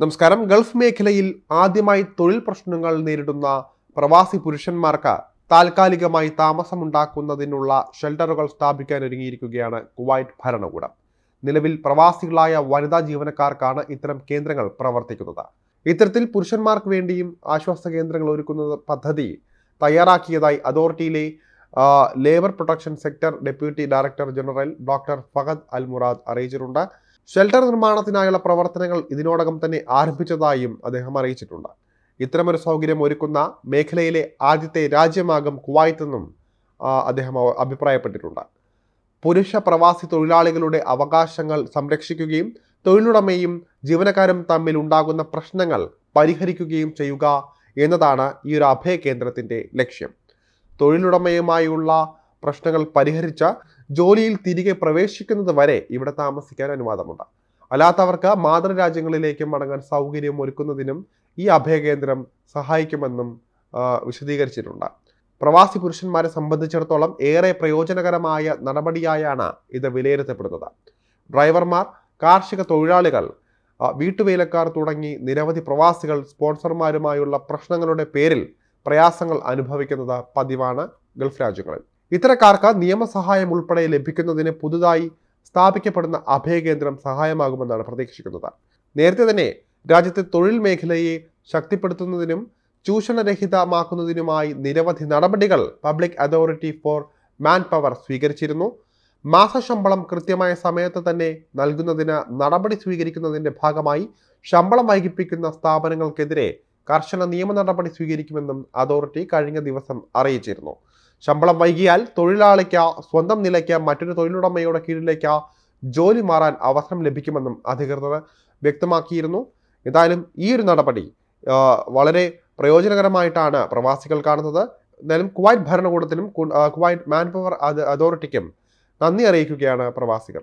നമസ്കാരം. ഗൾഫ് മേഖലയിൽ ആദ്യമായി തൊഴിൽ പ്രശ്നങ്ങൾ നേരിടുന്ന പ്രവാസി പുരുഷന്മാർക്ക് താൽക്കാലികമായി താമസമുണ്ടാക്കുന്നതിനുള്ള ഷെൽട്ടറുകൾ സ്ഥാപിക്കാൻ ഒരുങ്ങിയിരിക്കുകയാണ് കുവൈറ്റ് ഭരണകൂടം. നിലവിൽ പ്രവാസികളായ വനിതാ ജീവനക്കാർക്കാണ് ഇത്തരം കേന്ദ്രങ്ങൾ പ്രവർത്തിക്കുന്നത്. ഇത്തരത്തിൽ പുരുഷന്മാർക്ക് വേണ്ടിയും ആശ്വാസ കേന്ദ്രങ്ങൾ ഒരുക്കുന്ന പദ്ധതി തയ്യാറാക്കിയതായി അതോറിറ്റിയിലെ labour protection sector deputy director general doctor Fahad Al Murad അറിയിച്ചിട്ടുണ്ട്. ഷെൽട്ടർ നിർമ്മാണത്തിനായുള്ള പ്രവർത്തനങ്ങൾ ഇതിനോടകം തന്നെ ആരംഭിച്ചതായും അദ്ദേഹം അറിയിച്ചിട്ടുണ്ട്. ഇത്തരമൊരു സൗകര്യം ഒരുക്കുന്ന മേഖലയിലെ ആദ്യത്തെ രാജ്യമാകും കുവൈത്തെന്നും അദ്ദേഹം അഭിപ്രായപ്പെട്ടിട്ടുണ്ട്. പുരുഷ പ്രവാസി തൊഴിലാളികളുടെ അവകാശങ്ങൾ സംരക്ഷിക്കുകയും തൊഴിലുടമയും ജീവനക്കാരും തമ്മിൽ ഉണ്ടാകുന്ന പ്രശ്നങ്ങൾ പരിഹരിക്കുകയും ചെയ്യുക എന്നതാണ് ഈ ഒരു അഭയ കേന്ദ്രത്തിന്റെ ലക്ഷ്യം. തൊഴിലുടമയുമായുള്ള പ്രശ്നങ്ങൾ പരിഹരിച്ച ജോലിയിൽ തിരികെ പ്രവേശിക്കുന്നത് വരെ ഇവിടെ താമസിക്കാൻ അനുവാദമുണ്ട്. അല്ലാത്തവർക്ക് മാതൃരാജ്യങ്ങളിലേക്ക് മടങ്ങാൻ സൗകര്യം ഒരുക്കുന്നതിനും ഈ അഭയകേന്ദ്രം സഹായിക്കുമെന്നും വിശദീകരിച്ചിട്ടുണ്ട്. പ്രവാസി പുരുഷന്മാരെ സംബന്ധിച്ചിടത്തോളം ഏറെ പ്രയോജനകരമായ നടപടിയായാണ് ഇത് വിലയിരുത്തപ്പെടുന്നത്. ഡ്രൈവർമാർ കാർഷിക തൊഴിലാളികൾ വീട്ടുവേലക്കാർ തുടങ്ങി നിരവധി പ്രവാസികൾ സ്പോൺസർമാരുമായുള്ള പ്രശ്നങ്ങളുടെ പേരിൽ പ്രയാസങ്ങൾ അനുഭവിക്കുന്നത് പതിവാണ് ഗൾഫ് രാജ്യങ്ങളിൽ. ഇത്തരക്കാർക്ക് നിയമസഹായം ഉൾപ്പെടെ ലഭിക്കുന്നതിന് പുതുതായി സ്ഥാപിക്കപ്പെടുന്ന അഭയകേന്ദ്രം സഹായമാകുമെന്നാണ് പ്രതീക്ഷിക്കുന്നത്. നേരത്തെ തന്നെ രാജ്യത്തെ തൊഴിൽ മേഖലയെ ശക്തിപ്പെടുത്തുന്നതിനും ചൂഷണരഹിതമാക്കുന്നതിനുമായി നിരവധി നടപടികൾ public authority for manpower സ്വീകരിച്ചിരുന്നു. മാസശമ്പളം കൃത്യമായ സമയത്ത് തന്നെ നൽകുന്നതിന് നടപടി സ്വീകരിക്കുന്നതിന്റെ ഭാഗമായി ശമ്പളം വൈകിപ്പിക്കുന്ന സ്ഥാപനങ്ങൾക്കെതിരെ കർശന നിയമ നടപടി സ്വീകരിക്കുമെന്നും അതോറിറ്റി കഴിഞ്ഞ ദിവസം അറിയിച്ചിരുന്നു. ശമ്പളം വൈകിയാൽ തൊഴിലാളിക്ക് സ്വന്തം നിലയ്ക്ക് മറ്റൊരു തൊഴിലുടമയുടെ കീഴിലേക്ക് ജോലി മാറാൻ അവസരം ലഭിക്കുമെന്നും അധികൃതർ വ്യക്തമാക്കിയിരുന്നു. എന്തായാലും ഈ ഒരു നടപടി വളരെ പ്രയോജനകരമായിട്ടാണ് പ്രവാസികൾ കാണുന്നത്. എന്തായാലും കുവൈറ്റ് ഭരണകൂടത്തിനും കുവൈറ്റ് മാൻ പവർ അതോറിറ്റിക്കും നന്ദി അറിയിക്കുകയാണ് പ്രവാസികൾ.